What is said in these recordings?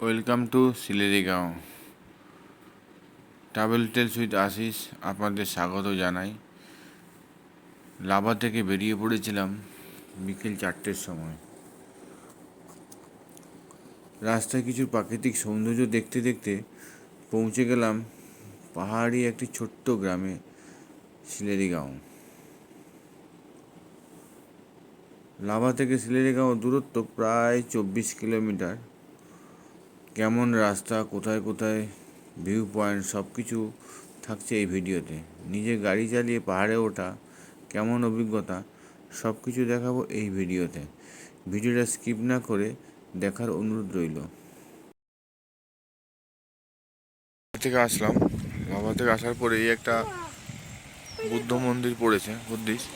Welcome to Sillerygaon travel tales with Ashish আপনাদের স্বাগত জানাই। লাভা থেকে বেরিয়ে পড়েছিলাম বিকেল চারটের সময়। রাস্তায় কিছু প্রাকৃতিক সৌন্দর্য দেখতে দেখতে পৌঁছে গেলাম পাহাড়ি একটি ছোট্ট গ্রামে সিলেরিগাঁও লাভা থেকে সিলেরিগাঁও দূরত্ব প্রায় চব্বিশ কিলোমিটার। কেমন রাস্তা, কোথায় কোথায় ভিউ পয়েন্ট সব কিছু থাকছে এই ভিডিওতে। নিজে গাড়ি চালিয়ে পাহাড়ে ওঠা, কেমন অভিজ্ঞতা সব কিছু দেখাবো এই ভিডিওতে। ভিডিওটা স্কিপ না করে দেখার অনুরোধ রইল। থেকে আসলাম। বাবা থেকে আসার পরে এই একটা বুদ্ধ মন্দির পড়েছে, বুদ্ধিস্ট।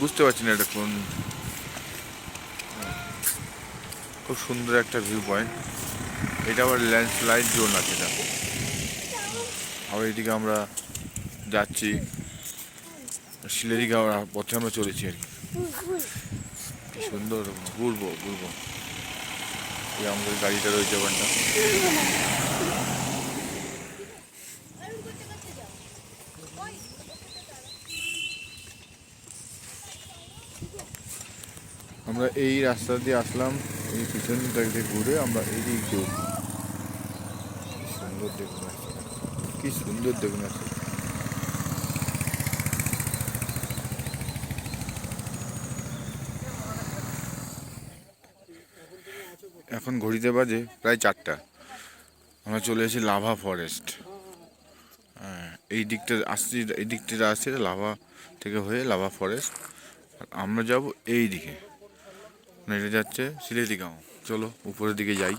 বুঝতে পারছি না এটা কোন খুব সুন্দর একটা ভিউ পয়েন্ট এটা আবার ল্যান্ডস্লাইড জোন আছে এটা আবার এদিকে আমরা যাচ্ছি। শিলেরিগাঁও পথে আমরা চলেছি আর কি। সুন্দর, ঘুরবো ঘুরবো। এই আমাদের গাড়িটা রয়েছে ওখানটা আমরা এই রাস্তা দিয়ে আসলাম, এই পিছন দিক দিয়ে ঘুরে আমরা এই দিক দিয়ে সুন্দর দেখুন। কি সুন্দর দেখুন রাস্তা এখন ঘড়িতে বাজে প্রায় চারটা। আমরা চলে এসেছি লাভা ফরেস্ট এই দিকটা আসছি, এই দিকটা আসছে লাভা থেকে হয়ে লাভা ফরেস্ট আমরা যাব এই দিকে। মানে এটা যাচ্ছে সিলেটিগাঁও চলো উপরের দিকে যাই।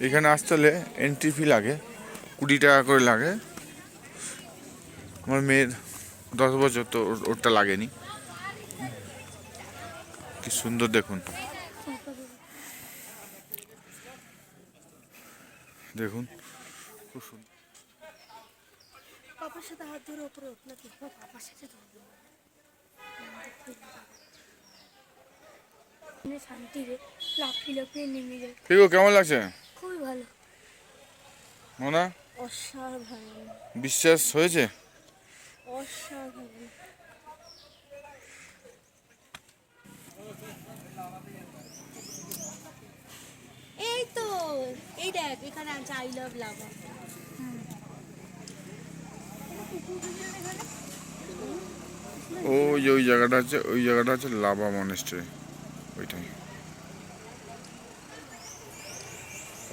এখানে আসতে হলে এন্ট্রি ফি লাগে, কুড়ি টাকা করে লাগে। আমার মেয়ের দশ বছর তো ওর- ওরটা লাগেনি। কি সুন্দর দেখুন। দেখুন, খুব সুন্দর সাথে হাত ধরে ওপরে সাথে শান্তি রে লাফিয়ে লাফিয়ে নেমে যায়। ঠিক কেমন লাগছে? খুবই ভালো। মোনা? অসাধারণ। বিশ্বাস হয়েছে? অসাধারণ। এই তো এই দেখ এখানে আছে আই লাভ লাভা ওই ওই জায়গাটা আছে ওই জায়গাটা আছে লাভা মনেস্ট্রি ওইটাই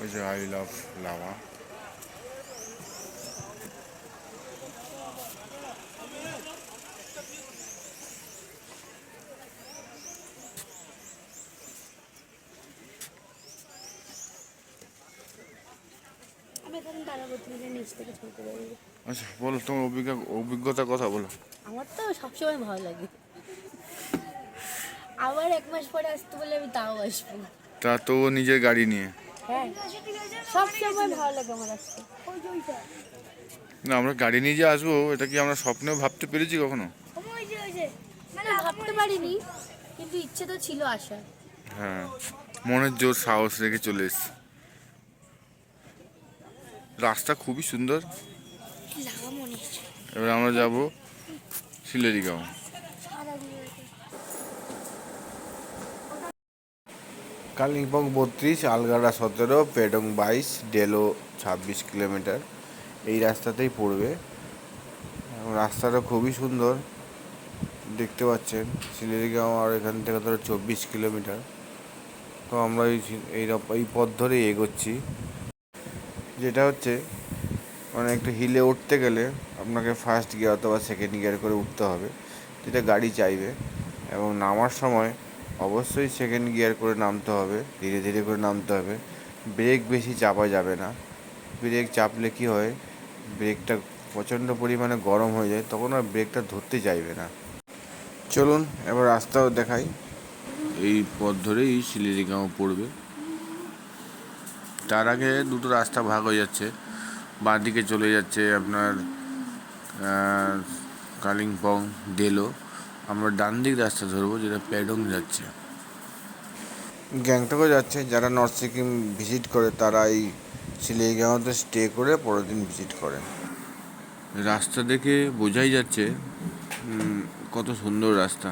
ওই যে আই লাভ লাভা আচ্ছা বলো তোমার অভিজ্ঞতা অভিজ্ঞতার কথা বলো। আমার তো সবসময় ভালো লাগে। আবার এক মাস পরে আসতে বলে আমি তাও আসব। তা তো নিজের গাড়ি নিয়ে। হ্যাঁ। সব সময় ভালো লাগে আমার আসতে। না আমরা গাড়ি নিয়ে যে আসব এটা কি আমরা স্বপ্নেও ভাবতে পেরেছি কখনো? মানে ভাবতে পারিনি কিন্তু ইচ্ছে তো ছিল হ্যাঁ। মনের জোর সাহস রেখে চলে এসছি। রাস্তা খুবই সুন্দর। এবার আমরা যাব শিলেরিগাঁও কালিম্পং বত্রিশ, আলগাড়া সতেরো, পেডং বাইশ, ডেলো ছাব্বিশ কিলোমিটার। এই রাস্তাতেই পড়বে। রাস্তাটা খুবই সুন্দর। দেখতে পাচ্ছেন শিলেরিগাঁও আর এখান থেকে ধরো চব্বিশ কিলোমিটার। তো আমরা এই এই পথ ধরেই এগোচ্ছি। যেটা হচ্ছে মানে একটু হিলে উঠতে গেলে আপনাকে ফার্স্ট গিয়ার অথবা সেকেন্ড গিয়ার করে উঠতে হবে। যেটা গাড়ি চাইবে। এবং নামার সময় অবশ্যই সেকেন্ড গিয়ার করে নামতে হবে, ধীরে ধীরে করে নামতে হবে। ব্রেক বেশি চাপা যাবে না। ব্রেক চাপলে কি হয়? ব্রেকটা প্রচণ্ড পরিমাণে গরম হয়ে যায়, তখন আর ব্রেকটা ধরতে চাইবে না। চলুন, এবার রাস্তাও দেখাই। এই পথ ধরেই শিলিরিগাঁও পড়বে। তার আগে দুটো রাস্তা ভাগ হয়ে যাচ্ছে। বাঁ দিকে চলে যাচ্ছে আপনার কালিম্পং ডেলো আমরা ডান দিক রাস্তা ধরবো যেটা প্যাডং যাচ্ছে। গ্যাংটকও যাচ্ছে যারা নর্থ সিকিম ভিজিট করে তারা এই শিলিগুড়িতে স্টে করে পরের দিন ভিজিট করে। রাস্তা দেখে বোঝাই যাচ্ছে কত সুন্দর রাস্তা।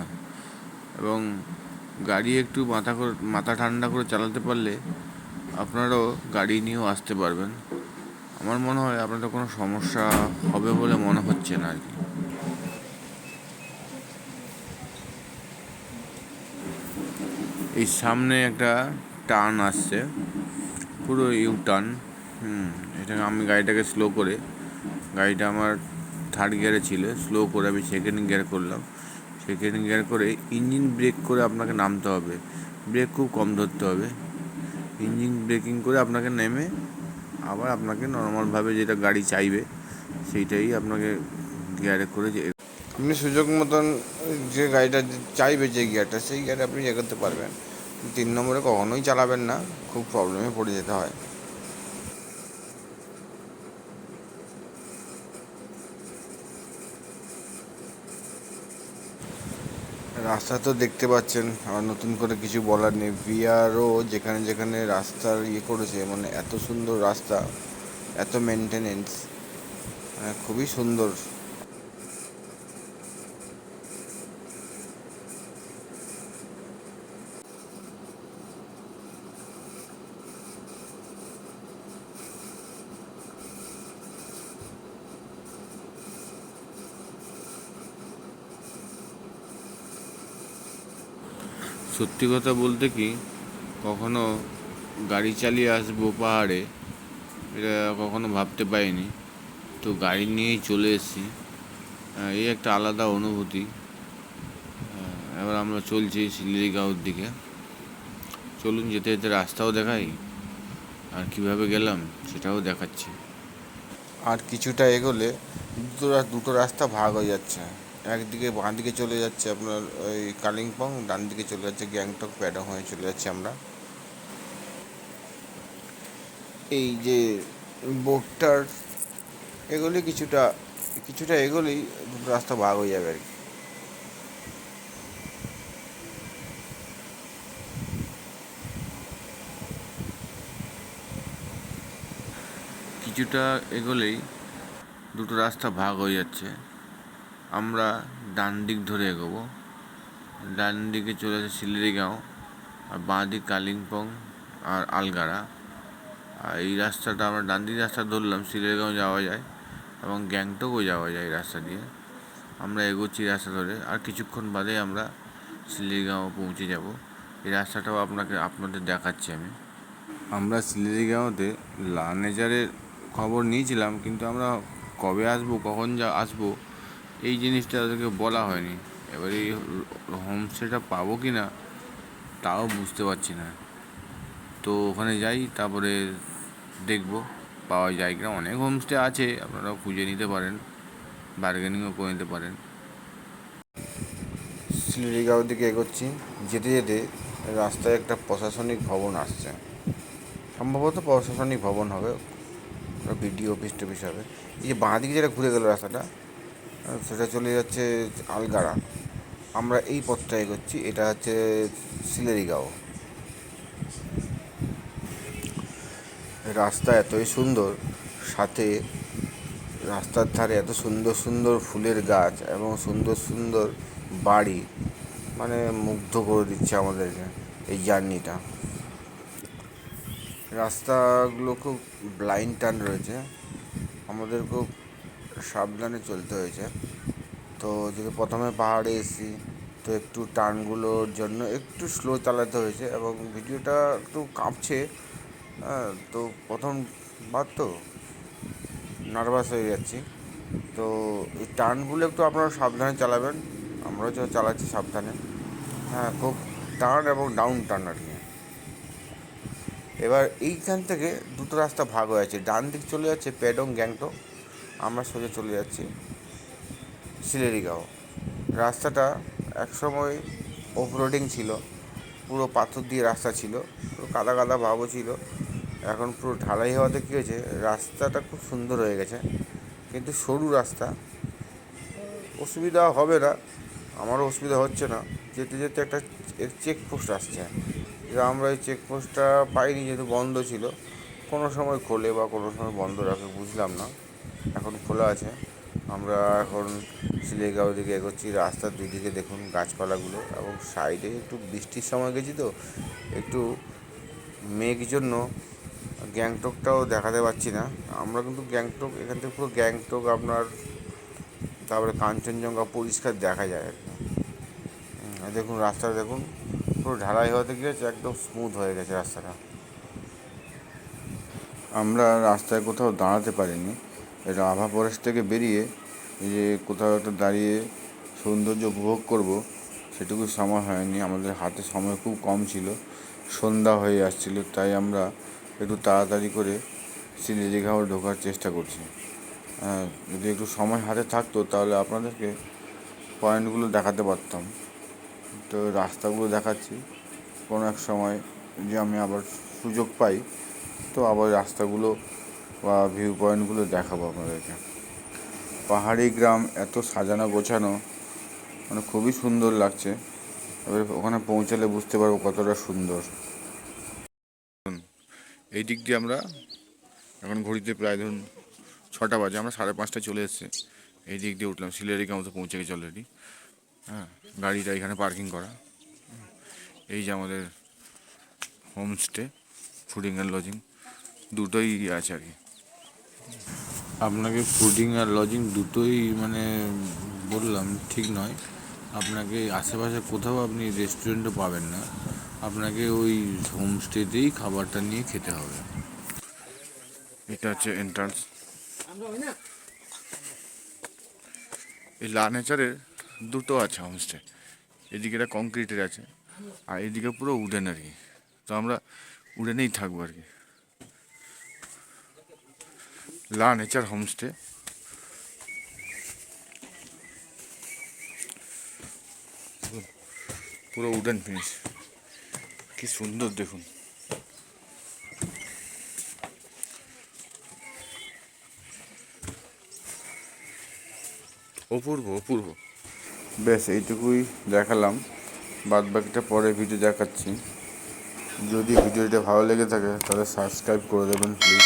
এবং গাড়ি একটু মাথা করে মাথা ঠান্ডা করে চালাতে পারলে আপনারাও গাড়ি নিয়েও আসতে পারবেন। আমার মনে হয় আপনাদের কোনো সমস্যা হবে বলে মনে হচ্ছে না আর কি। এই সামনে একটা টার্ন আসছে, পুরো ইউ টার্ন হুম এটা আমি গাড়িটাকে স্লো করে, গাড়িটা আমার থার্ড গিয়ারে ছিল স্লো করে আমি সেকেন্ড গিয়ার করলাম সেকেন্ড গিয়ার করে ইঞ্জিন ব্রেক করে আপনাকে নামতে হবে ব্রেক খুব কম ধরতে হবে ইঞ্জিন ব্রেকিং করে আপনাকে নেমে আবার আপনাকে নর্মালভাবে যেটা গাড়ি চাইবে, সেইটাই আপনাকে গিয়ারে করে যে আপনি সুযোগ মতন যে গাড়িটা চাইবে যে গিয়ারটা সেই গিয়ারে আপনি এগোতে পারবেন। তিন নম্বরে কখনোই চালাবেন না, খুব প্রবলেমে পড়ে যেতে হয়। রাস্তা তো দেখতে পাচ্ছেন আর নতুন করে কিছু বলার নেই। বিআরও যেখানে যেখানে রাস্তার ইয়ে করেছে মানে এত সুন্দর রাস্তা, এত মেনটেনেন্স খুবই সুন্দর। সত্যি কথা বলতে কি, কখনো গাড়ি চালিয়ে আসব পাহাড়ে, এটা কখনো ভাবতে পারিনি। তো গাড়ি নিয়েই চলে এসেছি। এই একটা আলাদা অনুভূতি। এবার আমরা চলছি শিলিগুড়ির দিকে। চলুন যেতে যেতে রাস্তাও দেখাই, আর কীভাবে গেলাম সেটাও দেখাচ্ছি। আর কিছুটা এগোলে দুটো দুটো রাস্তা ভাগ হয়ে যাচ্ছে। একদিকে বাঁ দিকে চলে যাচ্ছে আপনার ওই কালিম্পং, ডান দিকে চলে যাচ্ছে গ্যাংটক, প্যাডং হয়ে চলে যাচ্ছে আমরা। এই যে বোটটার এগুলি কিছুটা কিছুটা এগোলেই দুটো রাস্তা ভাগ হয়ে যাবে আর কি। কিছুটা এগোলেই দুটো রাস্তা ভাগ হয়ে যাচ্ছে। আমরা ডান দিক ধরে এগোবো। ডান দিকে চলে যাচ্ছে শিলিরিগাঁও আর বাঁ দিক কালিম্পং আর আলগাড়া। আর এই রাস্তাটা আমরা ডান দিক রাস্তা ধরলাম শিলিরিগাঁও যাওয়া যায় এবং গ্যাংটকও যাওয়া যায় এই রাস্তা দিয়ে। আমরা এগোচ্ছি রাস্তা ধরে, আর কিছুক্ষণ বাদে আমরা শিলিরিগাঁও পৌঁছে যাব। এই রাস্তাটাও আপনাকে, আপনাদের দেখাচ্ছি আমি। আমরা শিলিগুড়িতে লানেজারের খবর নিয়েছিলাম, কিন্তু আমরা কবে আসব, কখন যা আসব এই জিনিসটা ওদেরকে বলা হয়নি। এবার এই হোমস্টেটা পাবো কি না তাও বুঝতে পারছি না। তো ওখানে যাই, তারপরে দেখব, পাওয়া যায় কিনা। অনেক হোমস্টে আছে আপনারা খুঁজে নিতে পারেন, বার্গেনিংও করে নিতে পারেন। শিলিগুড়িগাঁও দিকে এগোচ্ছি। যেতে যেতে রাস্তায় একটা প্রশাসনিক ভবন আসছে। সম্ভবত প্রশাসনিক ভবন হবে বিডিও অফিস টফিস হবে। এই যে বাঁ দিকে যেটা ঘুরে গেল রাস্তাটা সেটা চলে যাচ্ছে আলগাড়া। আমরা এই পথটা এগোচ্ছি, এটা হচ্ছে সিলেরিগাঁও। রাস্তা এতই সুন্দর, সাথে রাস্তার ধারে এত সুন্দর সুন্দর ফুলের গাছ এবং সুন্দর সুন্দর বাড়ি মানে মুগ্ধ করে দিচ্ছে আমাদেরকে এই জার্নিটা। রাস্তাগুলো খুব ব্লাইন্ড টান রয়েছে। আমাদের খুব সাবধানে চলতে হয়েছে। তো যদি প্রথমে পাহাড়ে এসেছি, তো একটু টার্নগুলোর জন্য একটু স্লো চালাতে হয়েছে এবং ভিডিওটা একটু কাঁপছে। তো প্রথম বার তো নার্ভাস হয়ে যাচ্ছি। তো এই টার্নগুলো একটু আপনারা সাবধানে চালাবেন। আমরাও তো চালাচ্ছি সাবধানে। হ্যাঁ খুব টার্ন এবং ডাউন টার্ন আর কি। এবার এইখান থেকে দুটো রাস্তা ভাগ হয়ে আছে ডান দিক চলে যাচ্ছে প্যাডং গ্যাংটক আমরা সোজা চলে যাচ্ছি সিলেরিগাঁও রাস্তাটা একসময় অফরোডিং ছিল, পুরো পাথর দিয়ে রাস্তা ছিল, পুরো কাদা কাদা ভাবও ছিল। এখন পুরো ঢালাই হওয়াতে কী হয়েছে, রাস্তাটা খুব সুন্দর হয়ে গেছে, কিন্তু সরু রাস্তা। অসুবিধা হবে না, আমারও অসুবিধা হচ্ছে না। যেতে যেতে একটা চেকপোস্ট আসছে। আমরা এই চেকপোস্টটা পাইনি, যেহেতু বন্ধ ছিল। কোনো সময় খোলে বা কোনো সময় বন্ধ রাখে, বুঝলাম না। এখন খোলা আছে। আমরা এখন শিলেগাঁও দিকে এগোচ্ছি। রাস্তার দুদিকে দেখুন গাছপালাগুলো এবং সাইডে একটু বৃষ্টির সময় গেছি তো, একটু মেঘ জন্য গ্যাংটকটাও দেখাতে পারছি না। আমরা কিন্তু গ্যাংটক, এখান থেকে পুরো গ্যাংটক আপনার, তারপরে কাঞ্চনজঙ্ঘা পরিষ্কার দেখা যায় আর দেখুন রাস্তাটা দেখুন, পুরো ঢালাই হতে গিয়েছে, একদম স্মুথ হয়ে গেছে রাস্তাটা। আমরা রাস্তায় কোথাও দাঁড়াতে পারিনি। রাভা ফরেস্ট থেকে বেরিয়ে যে কোথাও একটা দাঁড়িয়ে সৌন্দর্য উপভোগ করব, সেটুকু সময় হয়নি। আমাদের হাতে সময় খুব কম ছিল। সন্ধ্যা হয়ে আসছিল, তাই আমরা একটু তাড়াতাড়ি করে শিলিজিঘাও ঢোকার চেষ্টা করছি। হ্যাঁ যদি একটু সময় হাতে থাকতো তাহলে আপনাদেরকে পয়েন্টগুলো দেখাতে পারতাম। তো রাস্তাগুলো দেখাচ্ছি। কোনো এক সময় যে আমি আবার সুযোগ পাই, তো আবার রাস্তাগুলো বা ভিউ পয়েন্টগুলো দেখাবো আপনাদেরকে। পাহাড়ি গ্রাম এত সাজানো গোছানো মানে খুবই সুন্দর লাগছে। এবার ওখানে পৌঁছালে বুঝতে পারব কতটা সুন্দর। এই দিক দিয়ে আমরা এখন ঘড়িতে প্রায় ধরুন ছটা বাজে, আমরা সাড়ে পাঁচটায় চলে এসেছি। এই দিক দিয়ে উঠলাম সিলেরিকা মতো পৌঁছে গেছে অলরেডি হ্যাঁ গাড়িটা এখানে পার্কিং করা। এই যে আমাদের হোমস্টে ফুডিং অ্যান্ড লজিং দুটোই আছে আর কি। আপনাকে ফুডিং আর লজিং দুটোই মানে বললাম, ঠিক নয়। আপনাকে আশেপাশে কোথাও আপনি রেস্টুরেন্টও পাবেন না। আপনাকে ওই হোমস্টেতেই খাবারটা নিয়ে খেতে হবে। এটা হচ্ছে এন্ট্রান্স এই লা নেচারের দুটো আছে হোমস্টে এদিকে এটা কংক্রিটের আছে, আর এদিকে পুরো উডেন আর কি তো আমরা উডেনেই থাকব আর কি। La nature homestay. পুরো উডেন ফিনিশ। কি সুন্দর দেখুন। অপূর্ব অপূর্ব। বেশ, এইটুকুই দেখালাম। বাদ বাকিটা পরে ভিডিও দেখাচ্ছি। যদি ভিডিওটা ভালো লেগে থাকে, তাহলে সাবস্ক্রাইব করে দেবেন প্লিজ